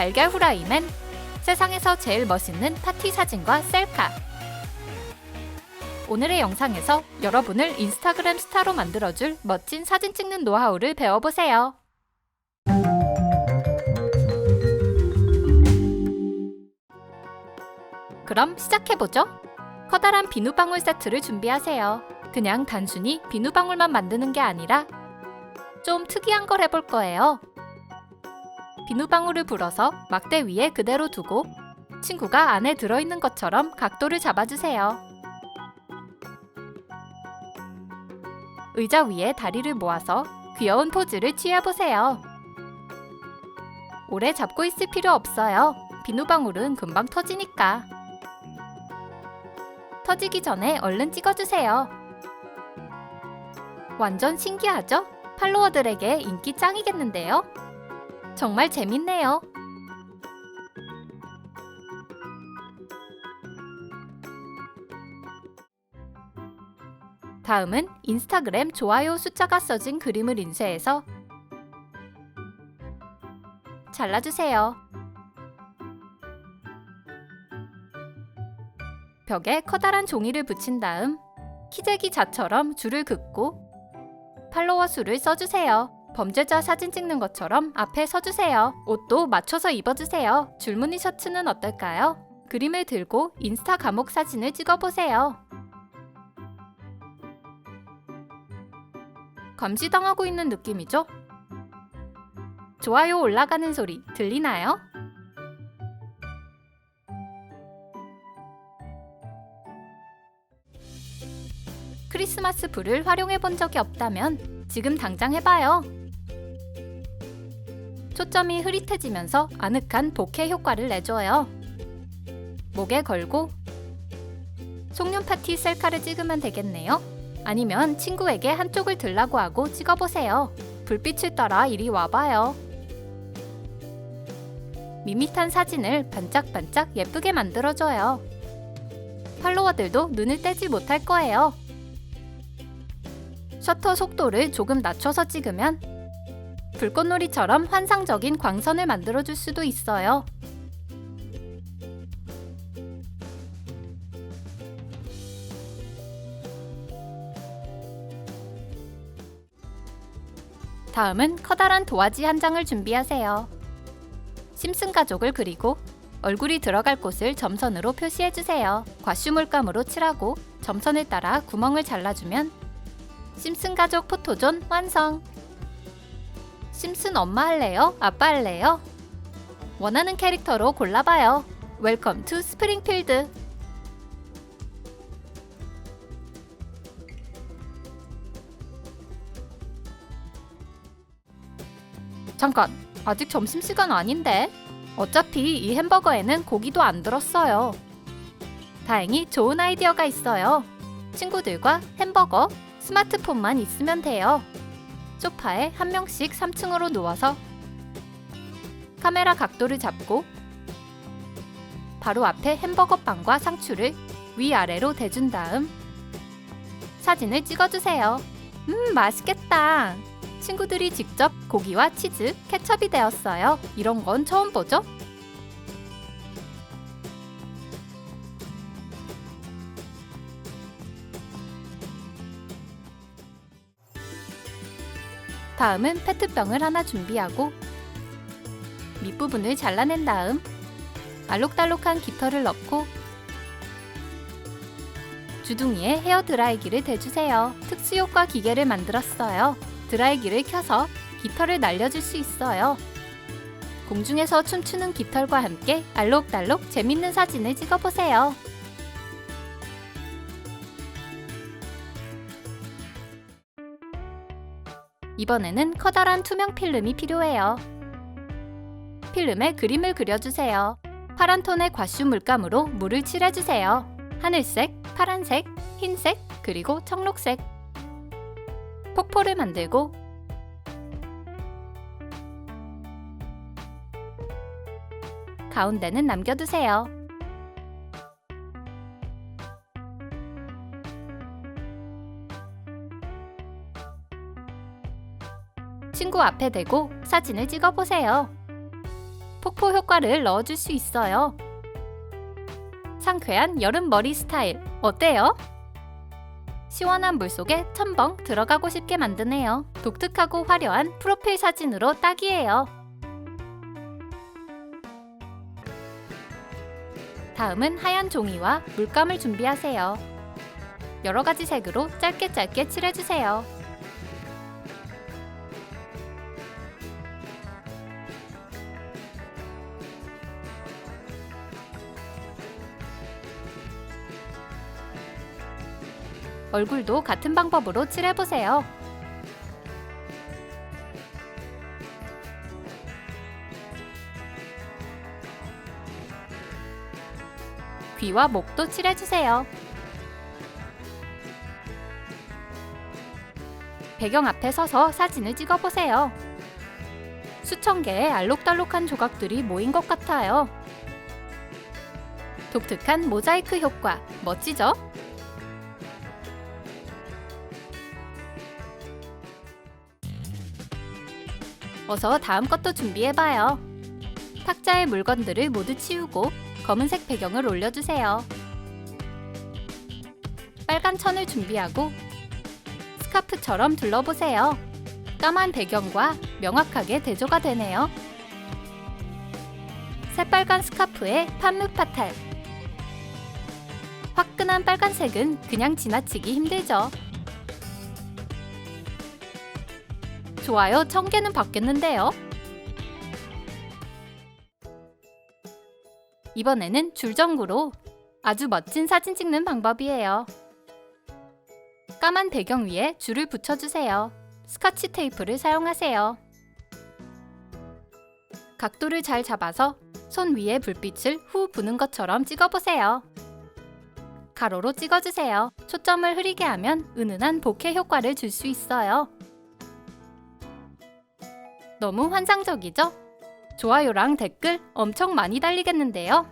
달걀 후라이맨, 세상에서 제일 멋있는 파티 사진과 셀카. 오늘의 영상에서 여러분을 인스타그램 스타로 만들어줄 멋진 사진 찍는 노하우를 배워보세요. 그럼 시작해보죠. 커다란 비누방울 세트를 준비하세요. 그냥 단순히 비누방울만 만드는 게 아니라 좀 특이한 걸 해볼 거예요. 비누방울을 불어서 막대 위에 그대로 두고 친구가 안에 들어있는 것처럼 각도를 잡아주세요. 의자 위에 다리를 모아서 귀여운 포즈를 취해보세요. 오래 잡고 있을 필요 없어요. 비누방울은 금방 터지니까. 터지기 전에 얼른 찍어주세요. 완전 신기하죠? 팔로워들에게 인기 짱이겠는데요? 정말 재밌네요. 다음은 인스타그램 좋아요 숫자가 써진 그림을 인쇄해서 잘라주세요. 벽에 커다란 종이를 붙인 다음 키재기 자처럼 줄을 긋고 팔로워 수를 써주세요. 범죄자 사진 찍는 것처럼 앞에 서주세요. 옷도 맞춰서 입어주세요. 줄무늬 셔츠는 어떨까요? 그림을 들고 인스타 감옥 사진을 찍어보세요. 감시당하고 있는 느낌이죠? 좋아요 올라가는 소리 들리나요? 크리스마스 불을 활용해 본 적이 없다면 지금 당장 해봐요. 초점이 흐릿해지면서 아늑한 보케 효과를 내줘요. 목에 걸고 송년 파티 셀카를 찍으면 되겠네요. 아니면 친구에게 한쪽을 들라고 하고 찍어보세요. 불빛을 따라 이리 와봐요. 밋밋한 사진을 반짝반짝 예쁘게 만들어줘요. 팔로워들도 눈을 떼지 못할 거예요. 셔터 속도를 조금 낮춰서 찍으면 불꽃놀이처럼 환상적인 광선을 만들어줄 수도 있어요. 다음은 커다란 도화지 한 장을 준비하세요. 심슨 가족을 그리고 얼굴이 들어갈 곳을 점선으로 표시해주세요. 과슈 물감으로 칠하고 점선을 따라 구멍을 잘라주면 심슨 가족 포토존 완성! 심슨 엄마 할래요? 아빠 할래요? 원하는 캐릭터로 골라봐요. 웰컴 투 스프링필드. 잠깐, 아직 점심시간 아닌데? 어차피 이 햄버거에는 고기도 안 들었어요. 다행히 좋은 아이디어가 있어요. 친구들과 햄버거, 스마트폰만 있으면 돼요. 소파에 한 명씩 3층으로 누워서 카메라 각도를 잡고 바로 앞에 햄버거 빵과 상추를 위아래로 대준 다음 사진을 찍어주세요. 음, 맛있겠다. 친구들이 직접 고기와 치즈, 케첩이 되었어요. 이런 건 처음 보죠? 다음은 페트병을 하나 준비하고 밑부분을 잘라낸 다음 알록달록한 깃털을 넣고 주둥이에 헤어 드라이기를 대주세요. 특수효과 기계를 만들었어요. 드라이기를 켜서 깃털을 날려줄 수 있어요. 공중에서 춤추는 깃털과 함께 알록달록 재밌는 사진을 찍어보세요. 이번에는 커다란 투명 필름이 필요해요. 필름에 그림을 그려주세요. 파란 톤의 과슈 물감으로 물을 칠해주세요. 하늘색, 파란색, 흰색, 그리고 청록색. 폭포를 만들고 가운데는 남겨두세요. 친구 앞에 대고 사진을 찍어보세요. 폭포 효과를 넣어줄 수 있어요. 상쾌한 여름 머리 스타일 어때요? 시원한 물 속에 첨벙 들어가고 싶게 만드네요. 독특하고 화려한 프로필 사진으로 딱이에요. 다음은 하얀 종이와 물감을 준비하세요. 여러 가지 색으로 짧게 짧게 칠해주세요. 얼굴도 같은 방법으로 칠해보세요. 귀와 목도 칠해주세요. 배경 앞에 서서 사진을 찍어보세요. 수천 개의 알록달록한 조각들이 모인 것 같아요. 독특한 모자이크 효과, 멋지죠? 어서 다음 것도 준비해봐요. 탁자의 물건들을 모두 치우고 검은색 배경을 올려주세요. 빨간 천을 준비하고 스카프처럼 둘러보세요. 까만 배경과 명확하게 대조가 되네요. 새빨간 스카프에 판무 파탈. 화끈한 빨간색은 그냥 지나치기 힘들죠. 좋아요 1000개는 받겠는데요. 이번에는 줄전구로 아주 멋진 사진 찍는 방법이에요. 까만 배경 위에 줄을 붙여주세요. 스카치 테이프를 사용하세요. 각도를 잘 잡아서 손 위에 불빛을 후 부는 것처럼 찍어보세요. 가로로 찍어주세요. 초점을 흐리게 하면 은은한 보케 효과를 줄 수 있어요. 너무 환상적이죠? 좋아요랑 댓글 엄청 많이 달리겠는데요.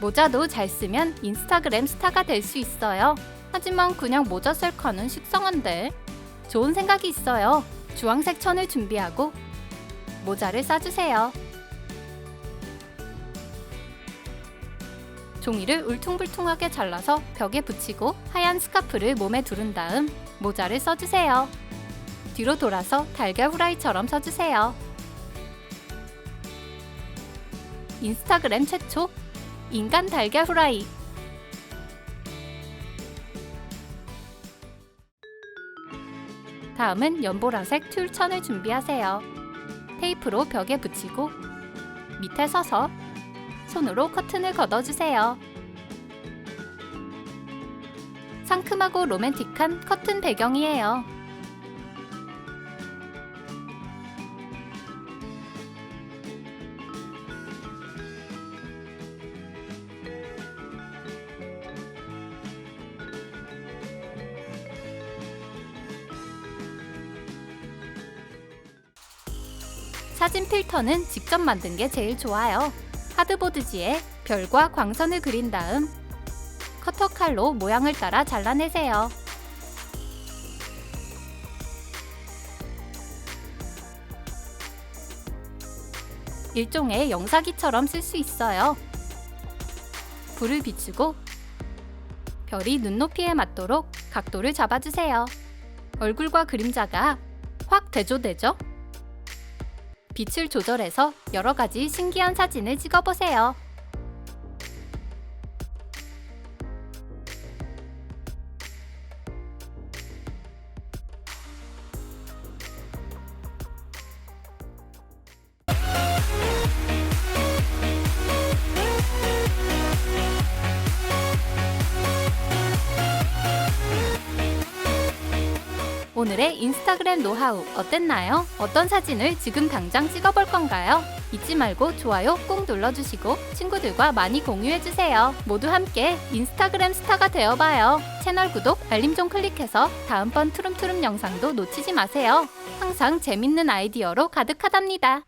모자도 잘 쓰면 인스타그램 스타가 될 수 있어요. 하지만 그냥 모자 셀카는 식상한데. 좋은 생각이 있어요. 주황색 천을 준비하고 모자를 싸주세요. 종이를 울퉁불퉁하게 잘라서 벽에 붙이고 하얀 스카프를 몸에 두른 다음 모자를 써주세요. 뒤로 돌아서 달걀 후라이처럼 써주세요. 인스타그램 최초 인간 달걀 후라이 다음은 연보라색 튤천을 준비하세요. 테이프로 벽에 붙이고 밑에 서서 손으로 커튼을 걷어주세요. 상큼하고 로맨틱한 커튼 배경이에요. 사진 필터는 직접 만든 게 제일 좋아요. 하드보드지에 별과 광선을 그린 다음 커터 칼로 모양을 따라 잘라내세요. 일종의 영사기처럼 쓸 수 있어요. 불을 비추고 별이 눈높이에 맞도록 각도를 잡아주세요. 얼굴과 그림자가 확 대조되죠? 빛을 조절해서 여러 가지 신기한 사진을 찍어보세요. 오늘의 인스타그램 노하우 어땠나요? 어떤 사진을 지금 당장 찍어볼 건가요? 잊지 말고 좋아요 꼭 눌러주시고 친구들과 많이 공유해주세요. 모두 함께 인스타그램 스타가 되어봐요. 채널 구독, 알림 좀 클릭해서 다음번 투룸투룸 영상도 놓치지 마세요. 항상 재밌는 아이디어로 가득하답니다.